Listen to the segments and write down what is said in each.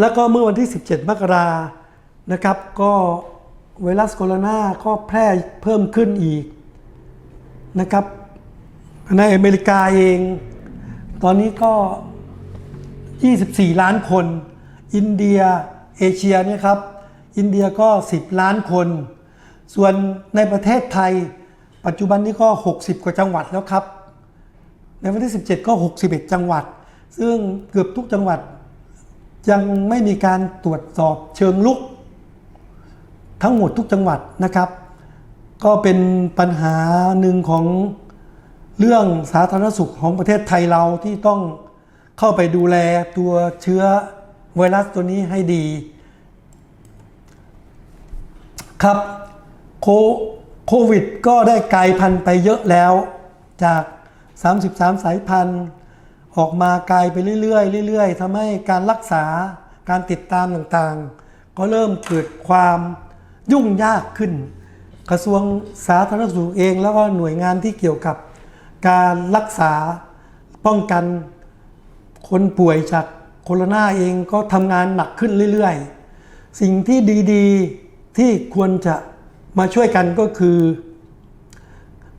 แล้วก็เมื่อวันที่ 17 มกรานะครับ ก็ไวรัสโคโรนาก็แพร่เพิ่มขึ้นอีกนะครับ ในอเมริกาเอง ตอนนี้ก็ 24 ล้านคน อินเดียเอเชียเนี่ยครับ อินเดียก็ 10 ล้านคน ส่วนในประเทศไทย ปัจจุบันนี้ก็ 60 กว่าจังหวัดแล้วครับ ในวันที่ 17 ก็ 61 จังหวัด ซึ่งเกือบทุกจังหวัด ยังไม่มีการตรวจสอบเชิงลุก ทั้งหมดทุกจังหวัดนะครับ ก็เป็นปัญหาหนึ่งของเรื่องสาธารณสุขของประเทศไทยเราที่ต้องเข้าไปดูแลตัวเชื้อไวรัสตัวนี้ให้ดี ครับโควิดก็ได้กลายพันธุ์ไปเยอะแล้วจาก 33 สายพันธุ์ ออกมาไกลไปเรื่อยๆเรื่อยๆทำให้การรักษาการติดตามต่างๆ ก็เริ่มเกิดความยุ่งยากขึ้น กระทรวงสาธารณสุขเองแล้วก็หน่วยงานที่เกี่ยวกับการรักษาป้องกันคนป่วยจากโคโรนาเองก็ทำงานหนักขึ้นเรื่อยๆ สิ่งที่ดีๆที่ควรจะมาช่วยกันก็คือ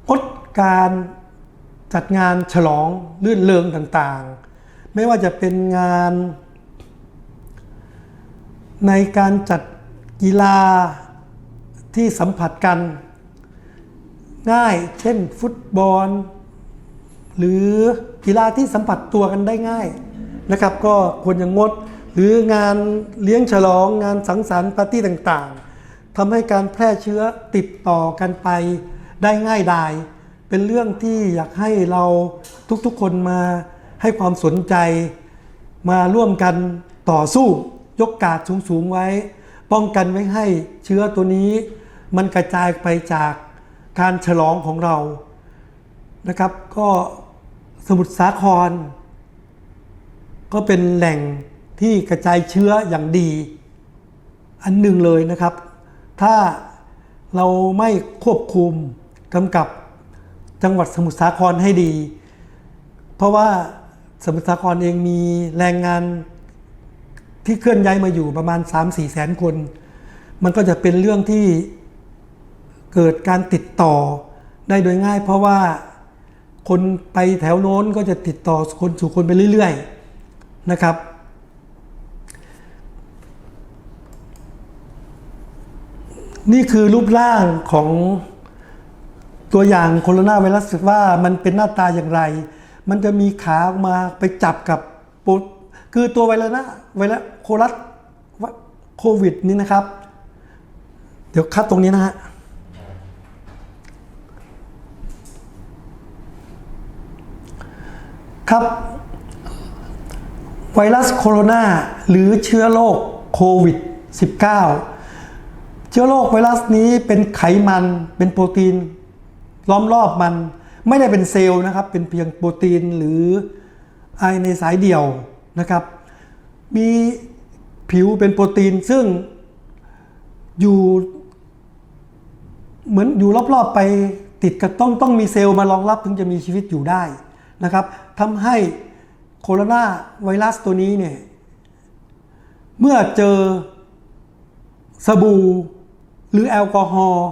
งดการ จัดงานฉลองลื่นเริงต่างๆ ไม่ว่าจะเป็นงาน ในการจัดกีฬาที่สัมผัสกัน ง่ายเช่นฟุตบอล หรือกีฬาที่สัมผัสตัวกันได้ง่ายนะครับ ก็ควรจะงด หรืองานเลี้ยงฉลองงานสังสรรค์ปาร์ตี้ต่างๆทำให้การแพร่เชื้อติดต่อกันไปได้ง่ายดาย เป็นเรื่องที่อยากให้เราทุกๆคนมาให้ความสนใจ มาร่วมกันต่อสู้ยกกาดสูงๆไว้ ป้องกันไว้ให้เชื้อตัวนี้ มันกระจายไปจากการฉลองของเรานะครับ ก็สมุทรสาคร ก็เป็นแหล่งที่กระจายเชื้ออย่างดี อันหนึ่งเลยนะครับ ถ้าเราไม่ควบคุมกำกับ จังหวัดสมุทรสาครให้ดี เพราะว่าสมุทรสาครเองมีแรงงานที่เคลื่อนย้ายมาอยู่ประมาณ 3-4แสนคน มันก็จะเป็นเรื่องที่เกิดการติดต่อได้โดยง่าย เพราะว่าคนไปแถวโน้นก็จะติดต่อคนสู่คนไปเรื่อย ๆนะครับ นี่คือรูปร่างของ ตัวอย่างโคโรนาไวรัสว่ามันเป็นหน้าตาอย่างไร มันจะมีขาออกมาไปจับกับปุดคือตัวไวรัสนะไวรัสโครัสโควิดนี่นะครับ เดี๋ยวคัดตรงนี้นะฮะครับ ไวรัสโคโรนาหรือเชื้อโรคโควิด -19 เชื้อโรคไวรัสนี้เป็นไขมันเป็นโปรตีน ล้อมรอบมันไม่ได้เป็นเซลล์นะครับ เป็นเพียงโปรตีนหรือไอในสายเดี่ยวนะครับ มีผิวเป็นโปรตีนซึ่งอยู่เหมือนอยู่รอบๆไปติดกับต้องต้องมีเซลล์มารองรับถึงจะมีชีวิตอยู่ได้นะครับทำให้โคโรนาไวรัสตัวนี้เนี่ยเมื่อเจอสบู่หรือแอลกอฮอล์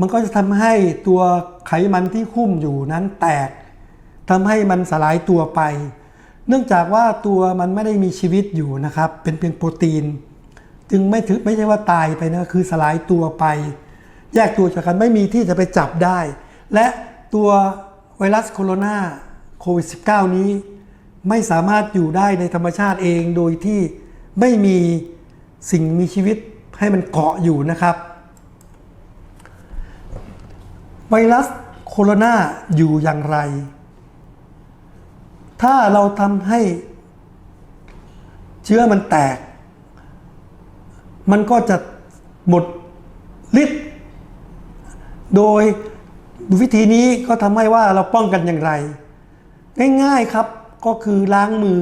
มันก็จะทำให้ตัวไขมันที่คุ้มอยู่นั้นแตกทำให้มันสลายตัวไป เนื่องจากว่าตัวมันไม่ได้มีชีวิตอยู่นะครับ เป็นเพียงโปรตีน จึงไม่ถือไม่ใช่ว่าตายไปนะคือสลายตัวไป แยกตัวจากกันไม่มีที่จะไปจับได้ และตัวไวรัสโคโรนาโควิด -19 นี้ ไม่สามารถอยู่ได้ในธรรมชาติเองโดยที่ไม่มีสิ่งมีชีวิตให้มันเกาะอยู่นะครับ ไวรัสโคโรนาอยู่อย่างไร ถ้าเราทำให้เชื้อมันแตก มันก็จะหมดฤทธิ์โดยวิธีนี้ก็ทำให้ว่าเราป้องกันอย่างไร ง่ายๆครับก็คือล้างมือ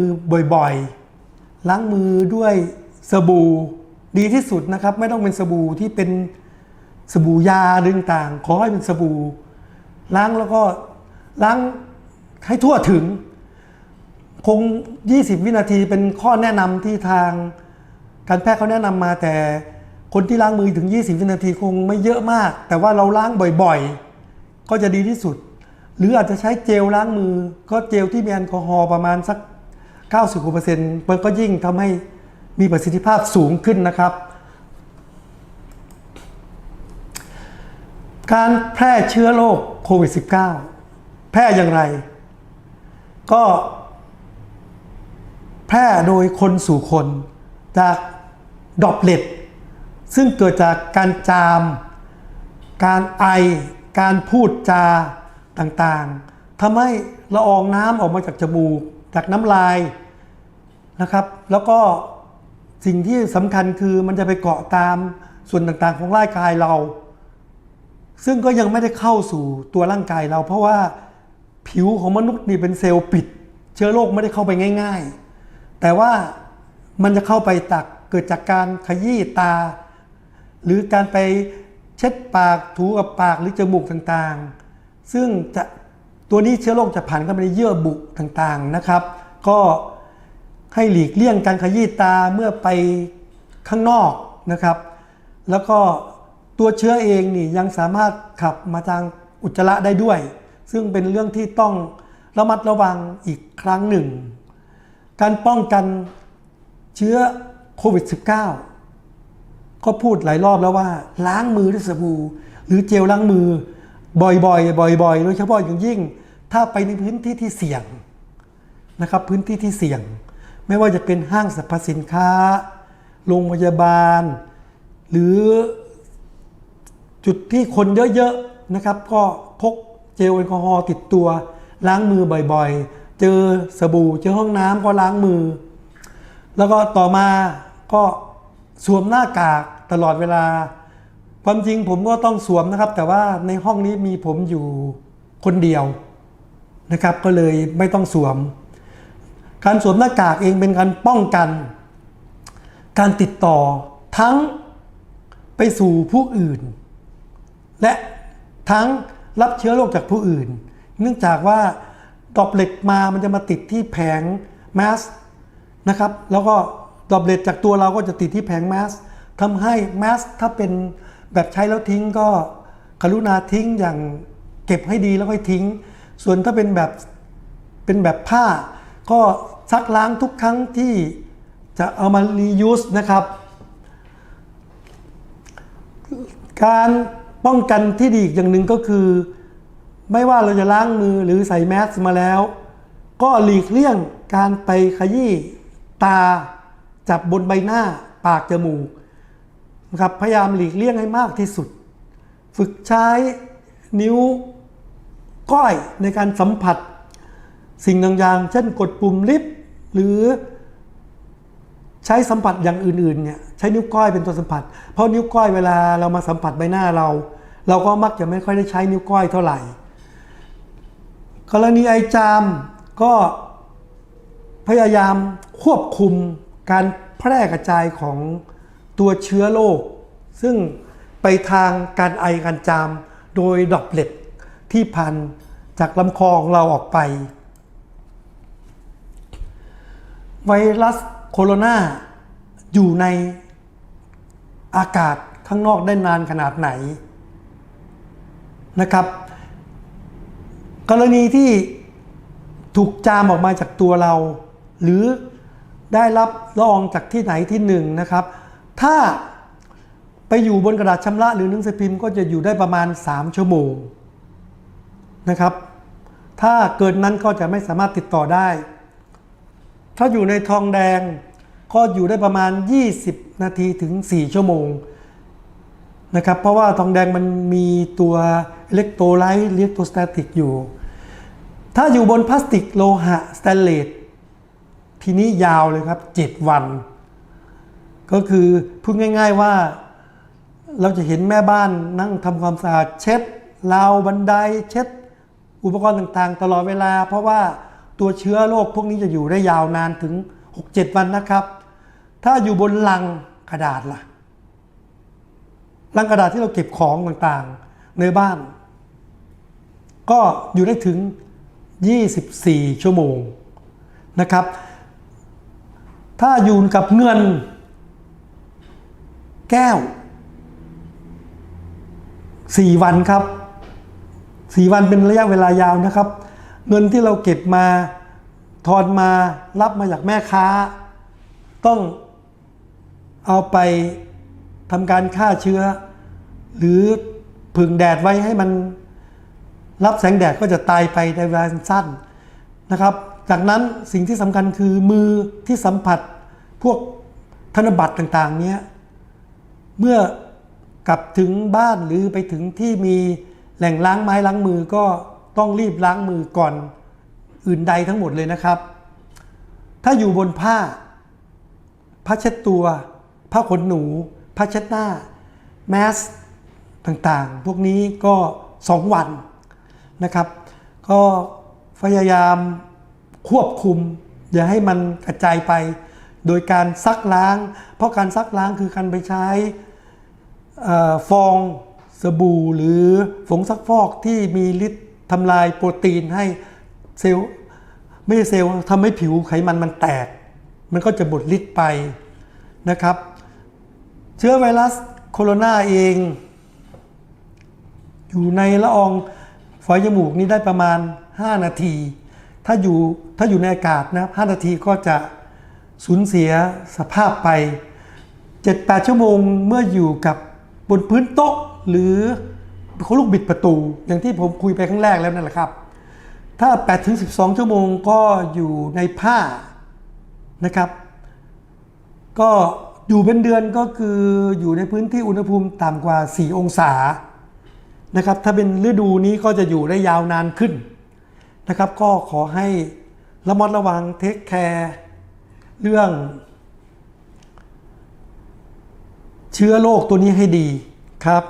บ่อยๆ ล้างมือด้วยสบู่ดีที่สุดนะครับ ไม่ต้องเป็นสบู่ที่เป็น สบู่ยาหรือต่าง ขอให้เป็นสบู่ล้างแล้วก็ล้างให้ทั่วถึง คง 20 วินาทีเป็นข้อแนะนำที่ทางการแพทย์เขาแนะนำมาแต่คนที่ล้างมือถึง 20 วินาทีคงไม่เยอะมาก แต่ว่าเราล้างบ่อยๆ ก็จะดีที่สุด หรืออาจจะใช้เจลล้างมือ ก็เจลที่มีแอลกอฮอล์ประมาณสัก 90%มันก็ยิ่งทำให้มีประสิทธิภาพสูงขึ้นนะครับ การแพร่เชื้อโรคโควิด -19 แพร่อย่างไร ก็แพร่โดยคนสู่คนจากดอปเลตซึ่งเกิดจากการจาม การไอ การพูดจาต่างๆทำให้ละอองน้ำออกมาจากจมูก จากน้ำลายนะครับ แล้วก็สิ่งที่สำคัญคือมันจะไปเกาะตามส่วนต่างๆของร่างกายเรา ซึ่งก็ยังไม่ได้เข้าสู่ตัวร่างกายเรา เพราะว่าผิวของมนุษย์นี่เป็นเซลล์ปิด เชื้อโรคไม่ได้เข้าไปง่าย ๆ แต่ว่ามันจะเข้าไปตักเกิดจากการขยี้ตา หรือการไปเช็ดปากถูกับปากหรือจมูกต่างๆ ซึ่งจะตัวนี้เชื้อโรคจะผ่านเข้าไปในเยื่อบุต่างๆนะครับ ก็ให้หลีกเลี่ยงการขยี้ตาเมื่อไปข้างนอกนะครับ แล้วก็ ตัวเชื้อเองนี่ยังสามารถขับมาทางอุจจาระได้ด้วย ซึ่งเป็นเรื่องที่ต้องระมัดระวังอีกครั้งหนึ่ง การป้องกันเชื้อโควิด -19 ก็พูดหลายรอบแล้วว่า ล้างมือด้วยสบู่หรือเจลล้างมือบ่อยๆ บ่อยๆ โดยเฉพาะอย่างยิ่ง ถ้าไปในพื้นที่ที่เสี่ยงนะครับ พื้นที่ที่เสี่ยง ไม่ว่าจะเป็นห้างสรรพสินค้า โรงพยาบาล หรือ จุดที่คนเยอะๆนะครับ ก็พกเจลแอลกอฮอล์ติดตัว ล้างมือบ่อยๆ เจอสบู่ เจอห้องน้ำก็ล้างมือ แล้วก็ต่อมาก็สวมหน้ากากตลอดเวลา ความจริงผมก็ต้องสวมนะครับ แต่ว่าในห้องนี้มีผมอยู่คนเดียวนะครับ ก็เลยไม่ต้องสวม การสวมหน้ากากเองเป็นการป้องกัน การติดต่อทั้งไปสู่ผู้อื่น และทั้งรับเชื้อโรคจากผู้อื่น เนื่องจากว่าดอปเล็ตมามันจะมาติดที่แผงแมสนะครับ แล้วก็ดอปเล็ตจากตัวเราก็จะติดที่แผงแมสทำให้แมสถ้าเป็นแบบใช้แล้วทิ้งก็กรุณาทิ้งอย่างเก็บให้ดีแล้วค่อยทิ้ง ส่วนถ้าเป็นแบบเป็นแบบผ้า ก็ซักล้างทุกครั้งที่จะเอามารียูสนะครับ การ ป้องกันที่ดีอีกอย่างหนึ่งก็คือ ไม่ว่าเราจะล้างมือหรือใส่แมสมาแล้ว ก็หลีกเลี่ยงการไปขยี้ตาจับบนใบหน้าปากจมูกนะครับพยายามหลีกเลี่ยงให้มากที่สุด ฝึกใช้นิ้วก้อยในการสัมผัส สิ่งต่างๆ เช่นกดปุ่มลิฟต์หรือ ใช้สัมผัสอย่างอื่นๆเนี่ยใช้นิ้วก้อยเป็นตัวสัมผัส เพราะนิ้วก้อยเวลาเรามาสัมผัสใบหน้าเรา เราก็มักจะไม่ค่อยได้ใช้นิ้วก้อยเท่าไหร่ กรณีไอจามก็พยายามควบคุมการแพร่กระจายของตัวเชื้อโรคซึ่งไปทางการไอการจามโดยดรอปเล็ตที่พันจากลำคอของเราออกไป ไวรัสโคโรนาอยู่ในอากาศข้างนอกได้นานขนาดไหนนะครับ กรณีที่ถูกจามออกมาจากตัวเรา หรือได้รับละอองจากที่ไหนที่หนึ่งนะครับ ถ้าไปอยู่บนกระดาษชำระหรือหนังสือพิมพ์ก็จะอยู่ได้ประมาณ 3 ชั่วโมงนะครับ ถ้าเกินนั้นก็จะไม่สามารถติดต่อได้ ถ้าอยู่ในทองแดงก็อยู่ได้ประมาณ 20 นาทีถึง 4 ชั่วโมงนะครับเพราะว่าทองแดงมันมีตัวอิเล็กโทรไลต์อิเล็กโทรสแตติกอยู่ ถ้าอยู่บนพลาสติกโลหะสแตนเลสทีนี้ยาวเลยครับ 7 วัน ก็คือพูดง่าย ๆว่าเราจะเห็นแม่บ้านนั่งทำความสะอาดเช็ดราวบันไดเช็ด อุปกรณ์ต่างๆ ตลอดเวลา เพราะว่า ตัวเชื้อโรคพวกนี้จะอยู่ได้ยาวนานถึง 6-7 วันนะครับ ถ้าอยู่บนลังกระดาษล่ะลังกระดาษที่เราเก็บของต่างๆ ในบ้าน ก็อยู่ได้ถึง 24 ชั่วโมงนะครับ ถ้าอยู่กับเงิน แก้ว 4 วันครับ 4 วันเป็นระยะเวลายาวนะครับ เงินที่เราเก็บมาทอนมารับมาจากแม่ค้า ต้องเอาไปทำการฆ่าเชื้อ หรือผึ่งแดดไว้ให้มันรับแสงแดดก็จะตายไปในเวลาสั้นนะครับ จากนั้นสิ่งที่สำคัญคือมือที่สัมผัสพวกธนบัตรต่างๆเนี้ยเมื่อกลับถึงบ้านหรือไปถึงที่มีแหล่งล้างไม้ล้างมือก็ ต้องรีบล้างมือก่อนอื่นใดทั้งหมดเลยนะครับ ถ้าอยู่บนผ้าผ้าเช็ดตัว ผ้าขนหนู ผ้าเช็ดหน้า แมสต่างๆ พวกนี้ก็ 2 วันนะครับ ก็พยายามควบคุม อย่าให้มันกระจายไป โดยการซักล้าง เพราะการซักล้างคือการไปใช้อฟองสบู่หรือผงซักฟอกที่มีฤทธิ์ ทำลายโปรตีนให้เซลล์ไม่ใช่เซลล์ทำให้ผิวไขมันมันแตก มันก็จะบดฤทธิ์ไปนะครับ เชื้อไวรัสโคโรนาเอง อยู่ในละอองฝอยจมูกนี้ได้ประมาณ 5 นาที ถ้าอยู่ถ้าอยู่ในอากาศนะ5นาทีก็จะสูญเสียสภาพไป 7-8 ชั่วโมงเมื่ออยู่กับบนพื้นโต๊ะหรือ ลูกบิดประตู อย่างที่ผมคุยไปครั้งแรกแล้วนั่นแหละครับ ถ้า8-12 ชั่วโมงก็อยู่ในผ้านะครับ ก็อยู่เป็นเดือนก็คืออยู่ในพื้นที่อุณหภูมิต่ำกว่า 4 องศานะครับ ถ้าเป็นฤดูนี้ก็จะอยู่ได้ยาวนานขึ้นนะครับ ก็ขอให้ระมัดระวังเทคแคร์เรื่องเชื้อโรคตัวนี้ให้ดีครับ